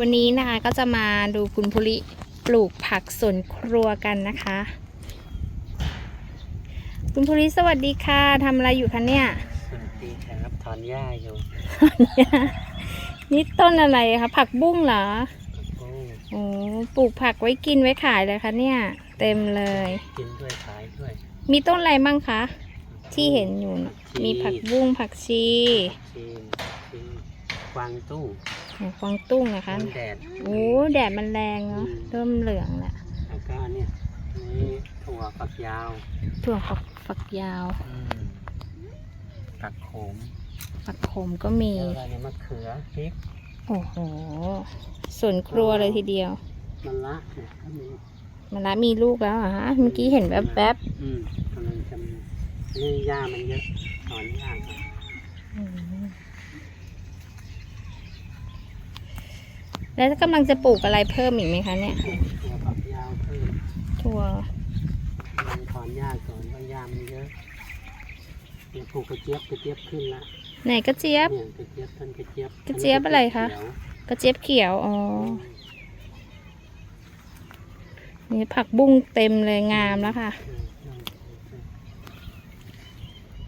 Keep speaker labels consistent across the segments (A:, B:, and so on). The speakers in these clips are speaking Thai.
A: วันนี้นะคะก็จะมาดูคุณภูริปลูกผักสวนครัวกันนะคะ คุณภูริสวัสดีค่ะทำอะไรอยู่คะเนี่ย
B: สวัสดีครับถอนหญ้าอยู่
A: นี่ต้นอะไรคะผักบุ้งเหรอ
B: โอ้
A: โอ้ปลูกผักไว้กินไว้ขายเลยคะเนี่ย เต็มเลย
B: กินด้วยขายด้วย
A: มีต้นอะไรบ้างคะ ที่เห็นอยู่น่ะมีผักบุ้งผักชี
B: ชีนชีน กวางตุ้ง
A: อ๋อกวางตุ้งนะคะ
B: น้ำแดด
A: โอ้แดดมันแรงเนาะเริ่มเหลืองแล้ว
B: แล้วก็เนี่ยนี่ถั่วฝักยาว
A: ถั่วฝักฝักยาว
B: ผักโขม
A: ผักขมก็มี
B: แล้วอะไรเนี่ยมะเขือพริก
A: โอ้โหสวนครัวเลยทีเดียว
B: มะละเนี่ยก็มี
A: มะระมีลูกแล้วเหรอฮะเมื่อกี้เห็นแวบ
B: อืมกำลังจะมีนี่หญ้ามันเยอะถอนหญ้าก่อน
A: ๆอืม แล้วกำลังจะปลูกอะไรเพิ่มอีกไหมคะเนี่ย
B: ถั่วฝักยาวเพิ่ม
A: ถั่ว
B: มันถอนหญ้าก่อนเพราะหญ้ามันเยอะเดี๋ยวปลูกกระเจี๊ยบกระเจี๊ยบขึ้นละ
A: ไหนกระเจี๊ยบ
B: เนี่ยกระเจี๊ยบต้นกระเจี๊ยบ
A: กระเจี๊ยบอะไรคะ
B: เขียว
A: กระเจี๊ยบเขียว อ๋อ นี่ผักบุ้งเต็มเลยงามแล้วค่ะ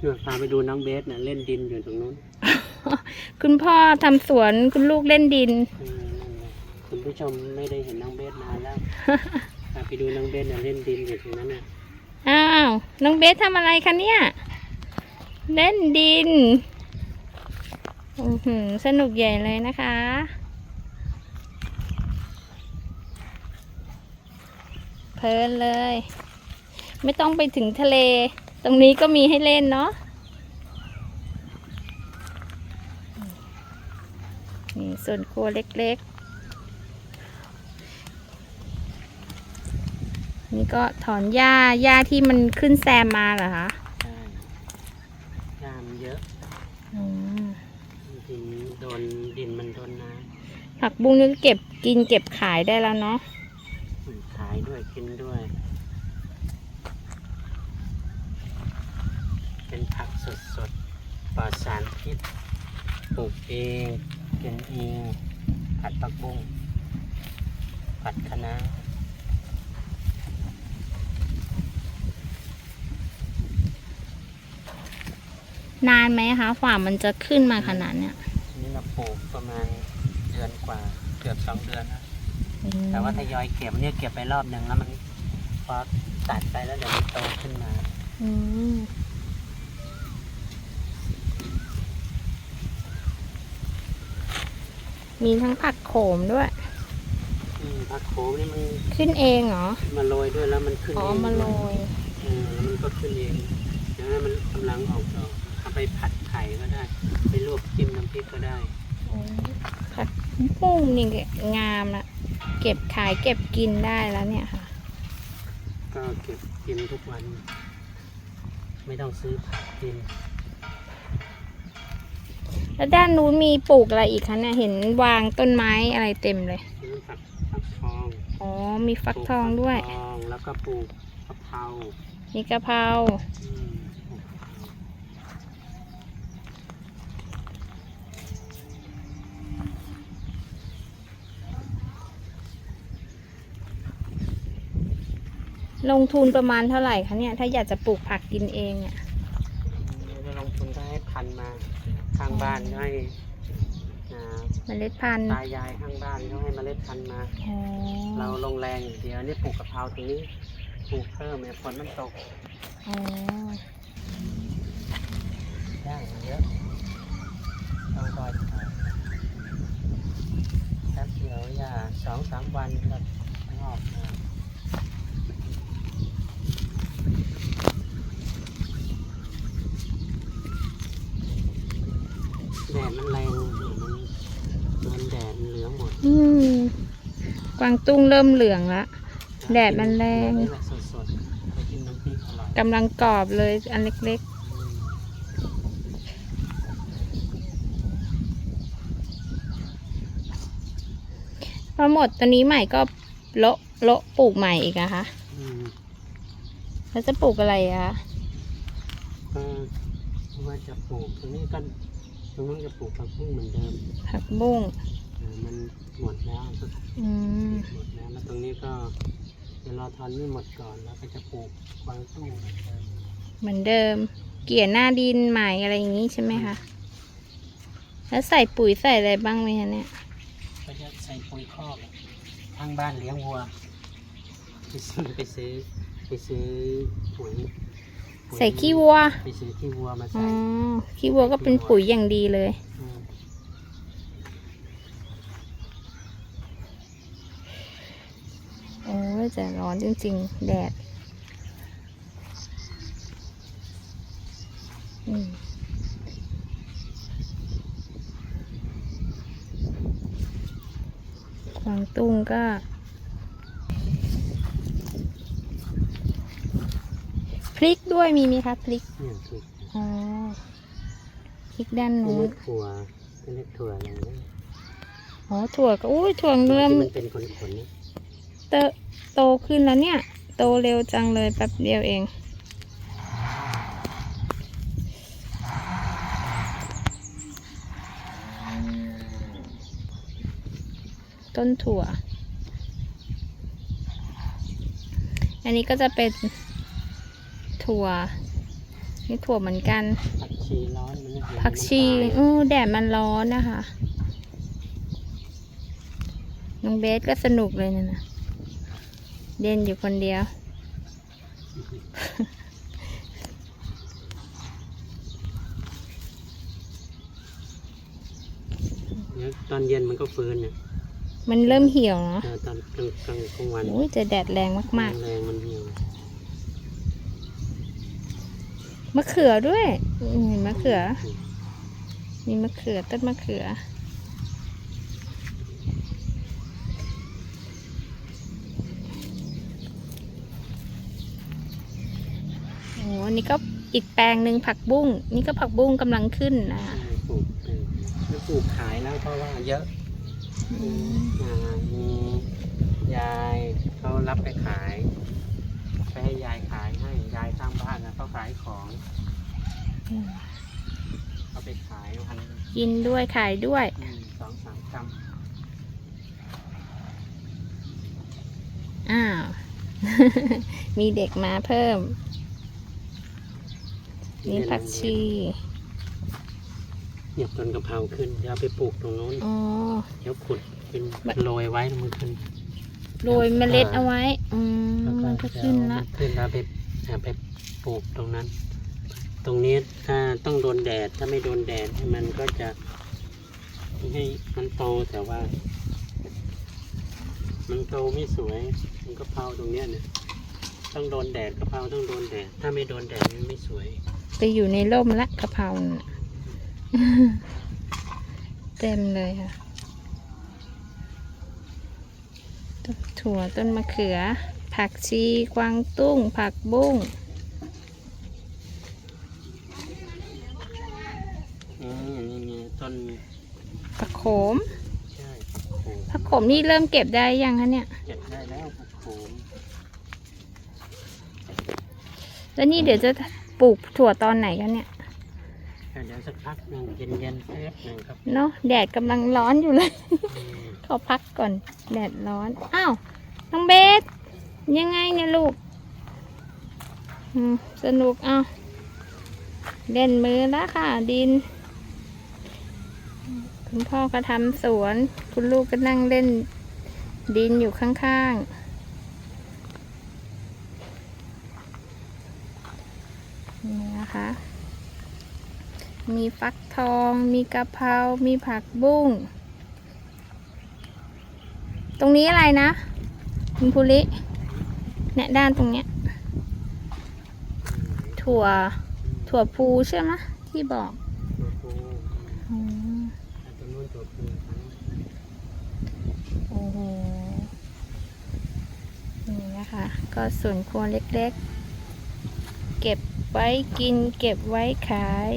B: เดี๋ยวพาไปดูน้องเบสน่ะเล่นดินอยู่ตรงนู้น
A: คุณพ่อทำสวนคุณลูกเล่นดิน
B: เออนั่นไงคุณ ผู้ชมไม่ได้เห็นน้องเบสนานแล้วพาไปดูน้องเบสน่ะเล่นดินอยู่ตรงนั้นน่ะ
A: อ้าวน้องเบสทำอะไรคะเนี่ยเล่นดินอือหือสนุกใหญ่เลยนะคะ เพลินเลย ไม่ต้องไปถึงทะเล ตรงนี้ก็มีให้เล่นเนาะนี่ส่วนครัวเล็กๆ นี่ก็ถอนหญ้าหญ้าที่มันขึ้นแซมมาเหรอคะ
B: ใช่หญ้ามันเยอะ
A: อืม
B: จริงๆโดนดินมันโดนน้
A: ผักบุ้งนี่ก็เก็บกินเก็บขายได้แล้วเนาะำ
B: อืมขายด้วยกินด้วย เป็นผักสดๆปลอดสารพิษปลูกเองกินเองผัดผักบุ้งผัดคะน้า
A: นานไหมคะฝ่ามันจะขึ้นมาขนาดเนี้ย
B: นี่เราปลูกประมาณเดือนกว่าเกือบสองเดือนนะ
A: อืม
B: แต่ว่าทยอยเก็บเนี่ยเก็บไปรอบหนึ่งแล้วมันพอตัดไปแล้วเดี๋ยวมันโตขึ้นมา
A: อืมมีทั้งผักโขมด้วย
B: อืมผักโขมนี่มัน
A: ขึ้นเองเหรอ
B: มาโรยด้วยแล้วมันขึ้น
A: อ๋อ
B: เอง
A: มาโรย
B: เออแล้วมันก็ขึ้นเองอย่างนั้นมันกำลังออกดอกเอา ไปผัดไข่ก็ได้ ไปลวกจิ้มน้ำพริกก็ได้
A: อืมผักบุ้งนี่งามละเก็บขายเก็บกินได้แล้วเนี่ยค่ะ
B: ก็เก็บกินทุกวัน ไม่ต้องซื้อผักกิน
A: แล้วด้านนู้นมีปลูกอะไรอีกคะเนี่ยเห็นวางต้นไม้อะไรเต็มเลย
B: ซื้อผักผักทอง
A: อ๋อมีฟักทองด้วย
B: ปลูกฟักทองแล้วก็ปลูกกะเพรา
A: มีกะเพรา
B: อืมปลูกกะเพรา
A: ลงทุนประมาณเท่าไหร่คะเนี่ย ถ้าอยากจะปลูกผักกินเองอะ
B: จะลงทุนก็ให้พันมาข้างบ้านก็ให้อ่า
A: เมล็ดพันธุ์
B: ตายายข้างบ้านก็ให้เมล็ดพันธุ์มา
A: อ๋อ
B: เราลงแรงอย่างเดียวนี่ปลูกกะเพราตรงนี้ปลูกเพิ่มเนี่ยฝนมันตก
A: อ๋อ
B: ย่างมันเยอะต้องคอยถ่ายแป๊บเดียวอย่าสองสามวันก็งอกมา แดดมันแรงมันโดนแดดเหลืองหมด
A: อืมกวางตุ้งเริ่มเหลืองละ แดดมันแรง
B: นี่แบบสดๆไปกินน้ำพริกอร่อย
A: กำลังกรอบเลยอันเล็ก
B: อืม
A: ๆพอหมดตอนนี้ใหม่ก็โละโละปลูกใหม่อีกอะคะ
B: อืม
A: แล้วจะปลูกอะไรอะคะ
B: ก็ว่าจะปลูกตรงนี้ก็ ตรงนู้นจะปลูกผักบุ้งเหมือนเดิม
A: ผักบุ้ง
B: อืมมันหมดแล้ว
A: อืม
B: หมดแล้วแล้วตรงนี้ก็เดี๋ยวรอทอนไม่หมดก่อนแล้วก็จะปลูกกวางตุ้งเหมือนเดิม
A: เหมือนเดิม เกลี่ยหน้าดินใหม่อะไรอย่างนี้ใช่ไหมคะแล้วใส่ปุ๋ยใส่อะไรบ้างไหมคะเนี่ย
B: ก็จะใส่ปุ๋ยคอกทางบ้านเลี้ยงวัวไปซื้อไปซื้อไปซื้อปุ๋ยปุ๋ย
A: ใส่ขี้วัว
B: ไปซื้อขี้วัวมา
A: อ๋
B: ใส่
A: อขี้วัวก็เป็นปุ๋ยอย่างดีเลย
B: ม
A: โอ้ยแต่ร้อนจริง ๆ แดดอืมกวางตุ้งก็ พริกด้วยมีไหมคะพริก
B: เนี่ยคือ
A: อ๋อพริกด้าน
B: เรี
A: นู้
B: ย
A: น
B: กถั่วเรียกถั่วอะไรนะ
A: อ๋อถั่วก็อุ้ยถั่ว
B: ถั่ว
A: เริ่ม
B: ที่มันเป็นขนๆนี่
A: เตอโตขึ้นแล้วเนี่ย โตเร็วจังเลยแป๊บเดียวเอง ต้นถั่ว อันนี้ก็จะเป็น ถั่ว นี่ถั่วเหมือนกัน
B: ผักชีร้อนมันไม่เห็น
A: ผักชี
B: มันตาย
A: อู้แดดมันร้อนนะคะน้องเบสก็สนุกเลยนะนะเล่นอยู่คนเดียว
B: เดี๋ยวตอนเย็นมันก็ฟื้นเนี่ย
A: มันเริ่มเหี่ยวเนาะ
B: เออตอนกลางกลางกลางวัน
A: โอ้ยจะแดดแรงมาก
B: แรงมันเหี่ยว
A: ๆ มะเขือด้วยอืมมะเขือ มีมะเขือต้นมะเขือ โอ้อันนี้ก็อีกแปลงหนึ่งผักบุ้ง นี่ก็ผักบุ้งกำลังขึ้นนะ
B: ใช่ปลูกเป็นแล้วปลูกขายแล้วเพราะว่าเยอะ
A: อืม
B: อ่ามียายเขารับไปขาย ไปให้ยายขายให้ยายข้างบ้านนะเขาขายของ
A: อืม
B: เขาไปขายพัน
A: กินด้วยขายด้วย
B: อืมสองสามกรัม
A: อ้าว มีเด็กมาเพิ่ม นี่ผักชี
B: เหยียบต้นกะเพราขึ้นเดี๋ยวเอาไปปลูกตรงโน้น
A: อ๋อ
B: เดี๋ยวขุดเป็นโรยไว้แล้วมันขึ้น
A: โรยเมล็ดเอาไว้อืม
B: แล้ว
A: มันก็ขึ้นละ
B: เดี๋ยวมันขึ้นแล้วไปเอาไปปลูกตรงนั้น ตรงนี้ถ้าต้องโดนแดดถ้าไม่โดนแดดมันก็จะให้มันโตแต่ว่า มันโตไม่สวย มันกะเพราตรงเนี้ยเนี่ยต้องโดนแดดกะเพราต้องโดนแดด ถ้าไม่โดนแดดมันไม่สวย
A: ไปอยู่ในร่มละกะเพราน่ะเต็มเลยค่ะต้น ถั่วต้นมะเขือ ผักชีกวางตุ้ง ผักบุ้ง
B: อืมนี่ไงต้น
A: ผักโขม
B: ใช่ผักโขม
A: ผักโขมนี่เริ่มเก็บได้ยังคะเนี่ย
B: เก็บได้แล้วผักโขม
A: แล้วนี่เดี๋ยวจะปลูกถั่วตอนไหนคะเนี่ย
B: เดี๋ยวสักพักหนึ่งเย็นเย็นๆแป๊บหนึ่งครับ
A: เนาะแดดกำลังร้อนอยู่เลย
B: อืม
A: ขอพักก่อน แดดร้อน อ้าว น้องเบส ยังไงเนี่ยลูกอืมสนุกอ้าวเล่นมือแล้วค่ะ ดิน คุณพ่อก็ทำสวน คุณลูกก็นั่งเล่น ดินอยู่ข้างๆ นี่นะคะ มีฟักทอง มีกะเพรา มีผักบุ้ง ตรงนี้อะไรนะคุณภูริเนี่ยด้านตรงเนี้ย ถั่ว ถั่วพูใช่ไหมที่บอกอืม
B: อาจจะนู่นตัวปูครับ
A: โอ้โห นี่นะคะ ก็ส่วนครัวเล็กๆ เก็บไว้กิน เก็บไว้ขาย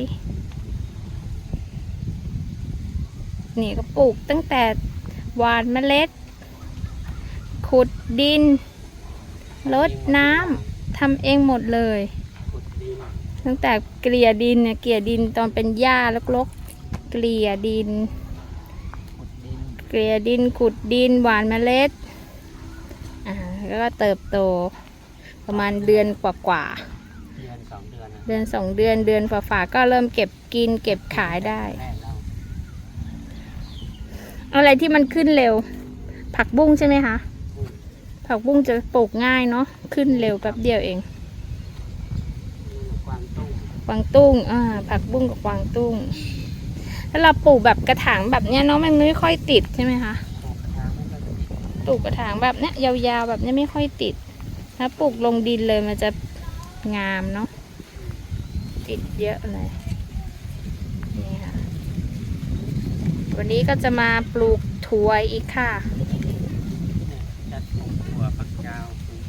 A: นี่ก็ปลูกตั้งแต่หวานเมล็ด ขุดดินรดน้ำทำเองหมดเลย
B: ขุดดิน
A: ตั้งแต่เกลี่ยดินเนี่ยเกลี่ยดินตอนเป็นหญ้ารกๆ เกลี่ยดิน
B: ขุดดิน
A: เกลี่ยดินขุดดินหว่านเมล็ดอ่าแล้วก็เติบโตประมาณเดือนกว่า
B: เดือนสองเดือนนะ
A: ๆเดือนสองเดือนเดือนฝ่าๆก็เริ่มเก็บกินเก็บขายได้
B: แรกเรา
A: อะไรที่มันขึ้นเร็ว ผักบุ้งใช่ไหมคะผักบุ้งจะปลูกง่ายเนาะขึ้นเร็วแป๊บเดียวเอง
B: นี่ความตุ้ง
A: กวางตุ้งอ่าผักบุ้งกับกวางตุ้งถ้าเราปลูกแบบกระถางแบบเนี้ยเนาะมันไม่ค่อยติดใช่ไหมคะปลูกกระถางแบบเนี้ยยาวๆแบบเนี้ยไม่ค่อยติด ถ้าปลูกลงดินเลยมันจะงามเนาะติดเยอะเลย นี่ค่ะ วันนี้ก็จะมาปลูกถั่วอีกค่ะ
B: เนี่ยจะปลูกถั่วฝักยาวปลูก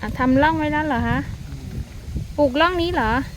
A: อะทำร่องไว้แล้วเหรอคะ ปลูกร่องนี้เหรอ
B: อ